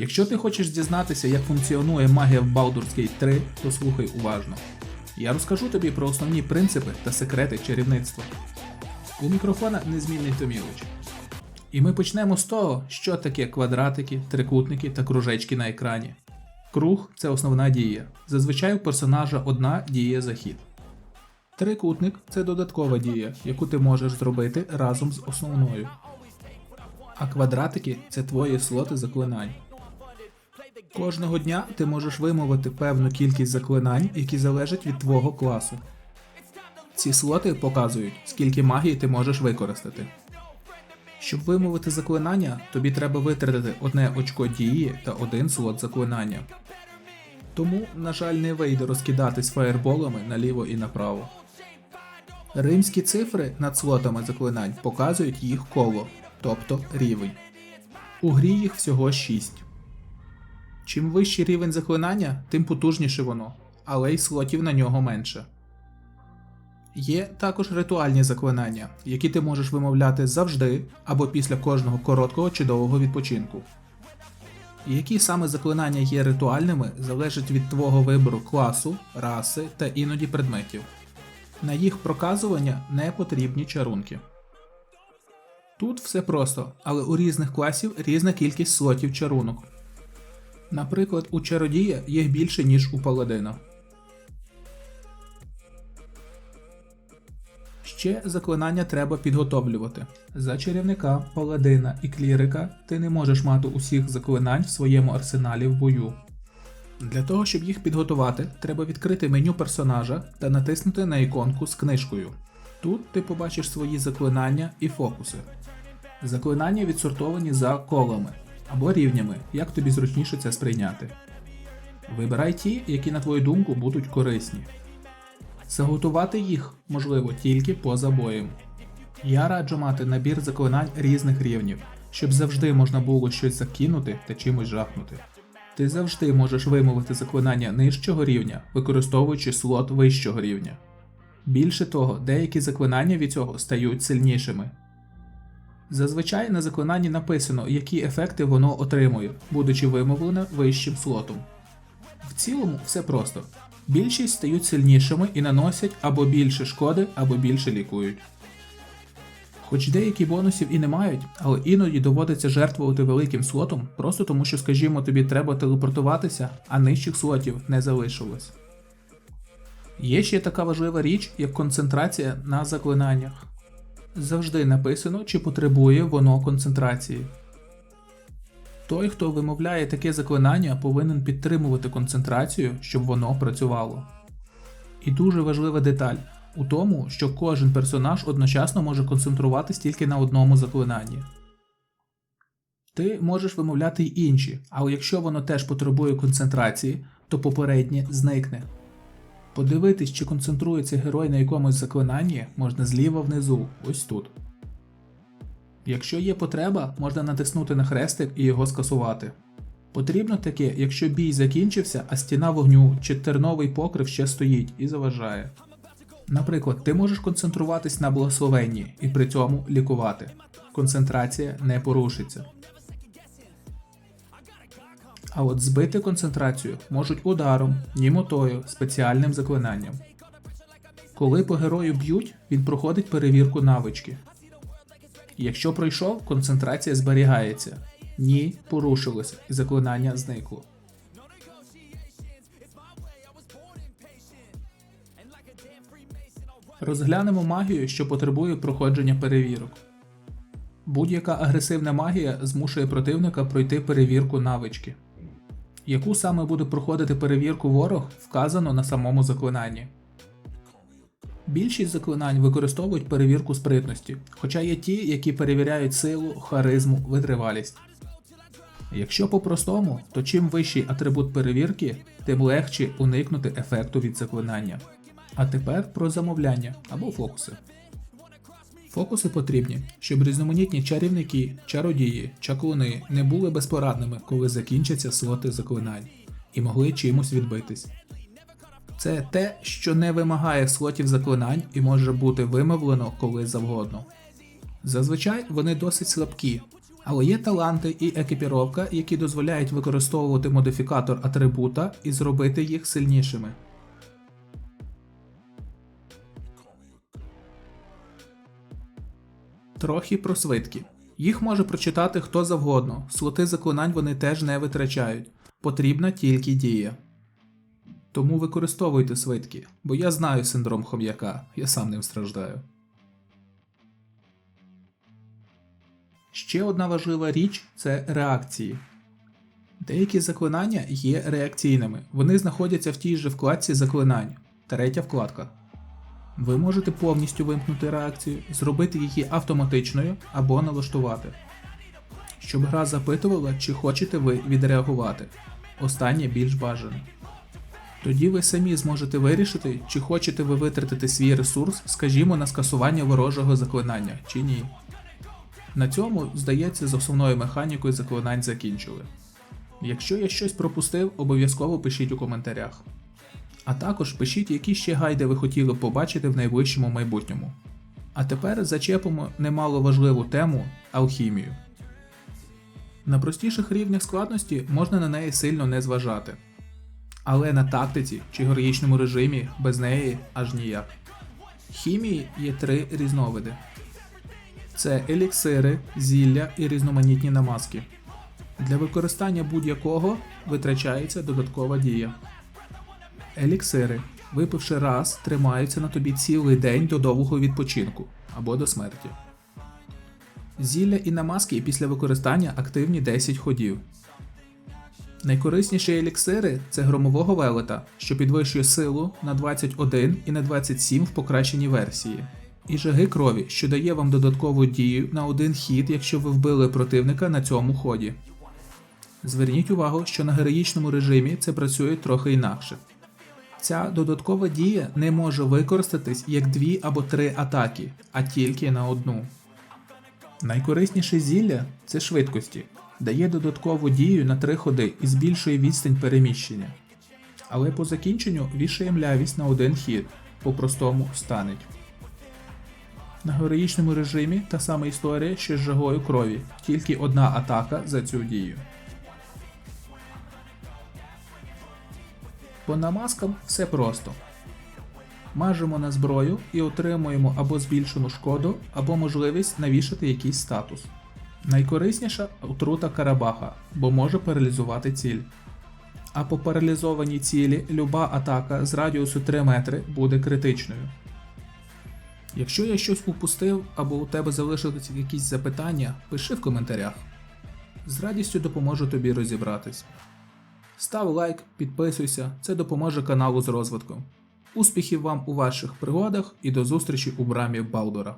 Якщо ти хочеш дізнатися, як функціонує магія в Baldur's Gate 3, то слухай уважно. Я розкажу тобі про основні принципи та секрети чарівництва. У мікрофона незмінний Томілич. І ми почнемо з того, що таке квадратики, трикутники та кружечки на екрані. Круг це основна дія. Зазвичай у персонажа одна діє за хід. Трикутник це додаткова дія, яку ти можеш зробити разом з основною. А квадратики це твої слоти заклинань. Кожного дня ти можеш вимовити певну кількість заклинань, які залежать від твого класу. Ці слоти показують, скільки магії ти можеш використати. Щоб вимовити заклинання, тобі треба витратити одне очко дії та один слот заклинання. Тому, на жаль, не вийде розкидатись фаєрболами наліво і направо. Римські цифри над слотами заклинань показують їх коло, тобто рівень. У грі їх всього 6. Чим вищий рівень заклинання, тим потужніше воно, але й слотів на нього менше. Є також ритуальні заклинання, які ти можеш вимовляти завжди або після кожного короткого чи довгого відпочинку. Які саме заклинання є ритуальними, залежить від твого вибору класу, раси та іноді предметів. На їх проказування не потрібні чарунки. Тут все просто, але у різних класів різна кількість слотів чарунок. Наприклад, у чародія їх більше, ніж у паладина. Ще заклинання треба підготовлювати. За чарівника, паладина і клірика ти не можеш мати усіх заклинань в своєму арсеналі в бою. Для того, щоб їх підготувати, треба відкрити меню персонажа та натиснути на іконку з книжкою. Тут ти побачиш свої заклинання і фокуси. Заклинання відсортовані за колами або рівнями, як тобі зручніше це сприйняти. Вибирай ті, які, на твою думку, будуть корисні. Заготувати їх можливо тільки поза боєм. Я раджу мати набір заклинань різних рівнів, щоб завжди можна було щось закинути та чимось жахнути. Ти завжди можеш вимовити заклинання нижчого рівня, використовуючи слот вищого рівня. Більше того, деякі заклинання від цього стають сильнішими. Зазвичай на заклинанні написано, які ефекти воно отримує, будучи вимовлене вищим слотом. В цілому все просто. Більшість стають сильнішими і наносять або більше шкоди, або більше лікують. Хоч деякі бонусів і не мають, але іноді доводиться жертвувати великим слотом, просто тому що, скажімо, тобі треба телепортуватися, а нижчих слотів не залишилось. Є ще така важлива річ, як концентрація на заклинаннях. Завжди написано, чи потребує воно концентрації. Той, хто вимовляє таке заклинання, повинен підтримувати концентрацію, щоб воно працювало. І дуже важлива деталь у тому, що кожен персонаж одночасно може концентруватись тільки на одному заклинанні. Ти можеш вимовляти й інші, але якщо воно теж потребує концентрації, то попереднє зникне. Подивитись, чи концентрується герой на якомусь заклинанні, можна зліва внизу, ось тут. Якщо є потреба, можна натиснути на хрестик і його скасувати. Потрібно таке, якщо бій закінчився, а стіна вогню чи терновий покрив ще стоїть і заважає. Наприклад, ти можеш концентруватись на благословенні і при цьому лікувати. Концентрація не порушиться. А от збити концентрацію можуть ударом, німотою, спеціальним заклинанням. Коли по герою б'ють, він проходить перевірку навички. Якщо пройшов, концентрація зберігається. Ні, порушилося, і заклинання зникло. Розглянемо магію, що потребує проходження перевірок. Будь-яка агресивна магія змушує противника пройти перевірку навички. Яку саме буде проходити перевірку ворог, вказано на самому заклинанні. Більшість заклинань використовують перевірку спритності, хоча є ті, які перевіряють силу, харизму, витривалість. Якщо по-простому, то чим вищий атрибут перевірки, тим легше уникнути ефекту від заклинання. А тепер про замовляння або фокуси. Фокуси потрібні, щоб різноманітні чарівники, чародії, чаклуни не були безпорадними, коли закінчаться слоти заклинань, і могли чимось відбитись. Це те, що не вимагає слотів заклинань і може бути вимовлено коли завгодно. Зазвичай вони досить слабкі, Але є таланти і екіпіровка, які дозволяють використовувати модифікатор атрибута і зробити їх сильнішими. Трохи про свитки. Їх може прочитати хто завгодно, слоти заклинань вони теж не витрачають. Потрібна тільки дія. Тому використовуйте свитки, бо я знаю синдром хом'яка, я сам ним страждаю. Ще одна важлива річ це реакції. Деякі заклинання є реакційними, вони знаходяться в тій же вкладці заклинань, третя вкладка. Ви можете повністю вимкнути реакцію, зробити її автоматичною або налаштувати, щоб гра запитувала, чи хочете ви відреагувати. Останнє більш бажане. Тоді ви самі зможете вирішити, чи хочете ви витратити свій ресурс, скажімо, на скасування ворожого заклинання, чи ні. На цьому, здається, з основною механікою заклинань закінчили. Якщо я щось пропустив, обов'язково пишіть у коментарях. А також пишіть, які ще гайди ви хотіли б побачити в найближчому майбутньому. А тепер зачепимо немало важливу тему алхімію. На простіших рівнях складності можна на неї сильно не зважати. Але на тактиці чи героїчному режимі без неї аж ніяк. Хімії є три різновиди: це еліксири, зілля і різноманітні намазки. Для використання будь-якого витрачається додаткова дія. Еліксири, випивши раз, тримаються на тобі цілий день до довгого відпочинку або до смерті. Зілля і намазки після використання активні 10 ходів. Найкорисніші еліксири це громового велета, що підвищує силу на 21 і на 27 в покращеній версії, і жаги крові, що дає вам додаткову дію на один хід, якщо ви вбили противника на цьому ході. Зверніть увагу, що на героїчному режимі це працює трохи інакше. Ця додаткова дія не може використатись як дві або три атаки, а тільки на одну. Найкорисніше зілля це швидкості, дає додаткову дію на три ходи і збільшує відстань переміщення. Але по закінченню вішає млявість на один хід, по-простому станеть. На героїчному режимі та сама історія, що з жагою крові, тільки одна атака за цю дію. По намазкам все просто. Мажемо на зброю і отримуємо або збільшену шкоду, або можливість навішати якийсь статус. Найкорисніша отрута Карабаха, бо може паралізувати ціль. А по паралізованій цілі люба атака з радіусу 3 метри буде критичною. Якщо я щось упустив або у тебе залишилися якісь запитання, пиши в коментарях. З радістю допоможу тобі розібратись. Став лайк, підписуйся, це допоможе каналу з розвитком. Успіхів вам у ваших пригодах і до зустрічі у брамі Балдора.